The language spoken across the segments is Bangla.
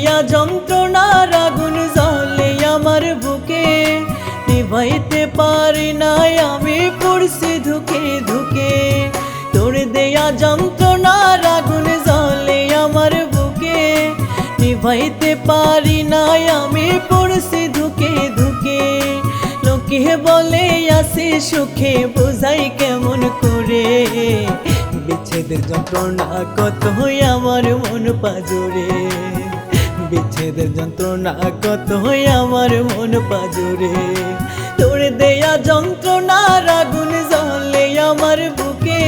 যন্ত্রণার আগুন জ্বলে আমার বুকে। নিভাইতে পারি নাই আমি পড়ছি ধুকে ধুকে। তোর দেয়া যন্ত্রণার আগুন জ্বলে আমার বুকে। নিভাইতে পারি নাই আমি পড়ছি ধুকে ধুকে। লোকে বলে, আসি সুখে বোঝাই কেমন করে? বিচ্ছেদের যন্ত্রণা কত আমার মন পাজরে। বিচ্ছেদের যন্ত্রণা কত আমার মন পাজরে। তোর দেয়া যন্ত্রণা আগুন জ্বলে আমার বুকে।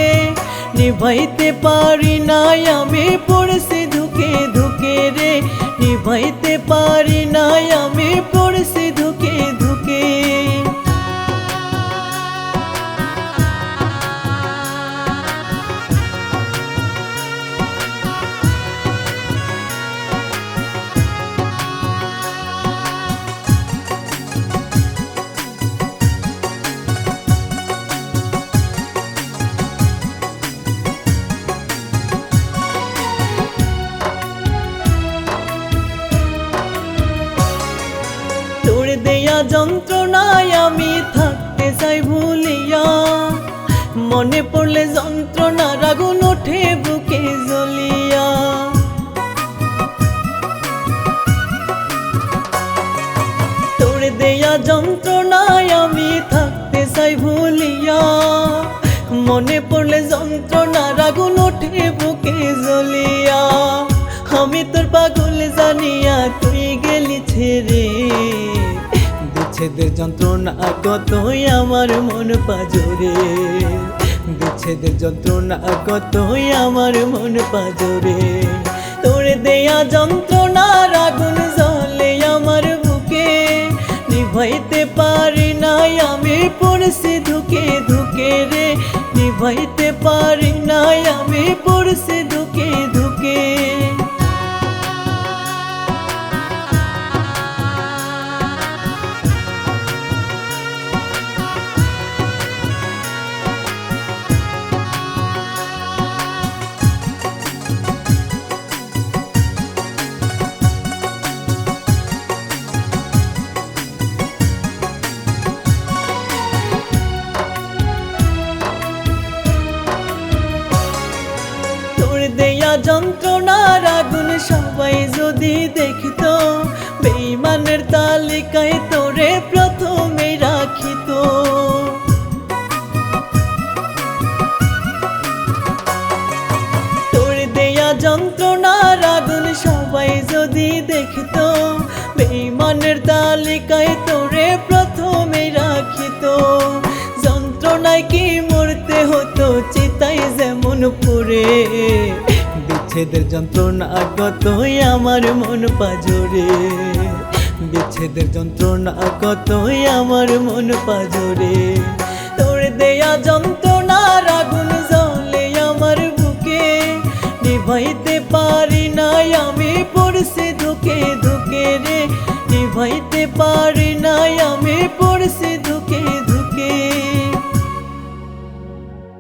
নিভাইতে পারি নাই আমি পড়ছি ধুকে ধুকে রে। নিভাইতে পারি নাই আমি পড়ছি যন্ত্রণায় আমি থাকতে চাই ভুলিয়া। মনে পড়লে যন্ত্রণার আগুন ওঠে, বুকে জ্বলিয়া। তোর দেয়া যন্ত্রণায় আমি থাকতে চাই ভুলিয়া। মনে পড়লে যন্ত্রণার আগুন ওঠে, বুকে জ্বলিয়া। আমি তোর পাগল জানিয়া তুই গেলি ছেড়ে। বিচ্ছেদের যন্ত্রণা কতই আমার মন পাজরে? বিচ্ছেদের যন্ত্রণা কতই আমার মন পাজরে? তোর দেয়া যন্ত্রণার আগুন জ্বলে আমার বুকে। নিভাইতে পারি নাই আমি পড়ছি ধুকে ধুকে রে। নিভাইতে পারি নাই আমি পড়ছি ধুকে যন্ত্রণার আগুন সবাই যদি দেখতো বেইমানের তালিকায় তোরে প্রথমে রাখিত। তোর দেয়া যন্ত্রণার আগুন সবাই যদি দেখতো বেইমানের তালিকায় তোরে প্রথমে রাখিত। যন্ত্রণায় কি মরতে হতো চিতাই যেমন পড়ে। বিচ্ছেদের যন্ত্রণা কতই আমার মন পাজরে? বিচ্ছেদের যন্ত্রণা কতই আমার মন পাজরে? তোর দেয়া যন্ত্রণার আগুন জ্বলে আমার বুকে। নিভাইতে পারি নাই আমি পড়ছি ধুকে ধুকে রে। নিভাইতে পারি নাই আমি পড়ছি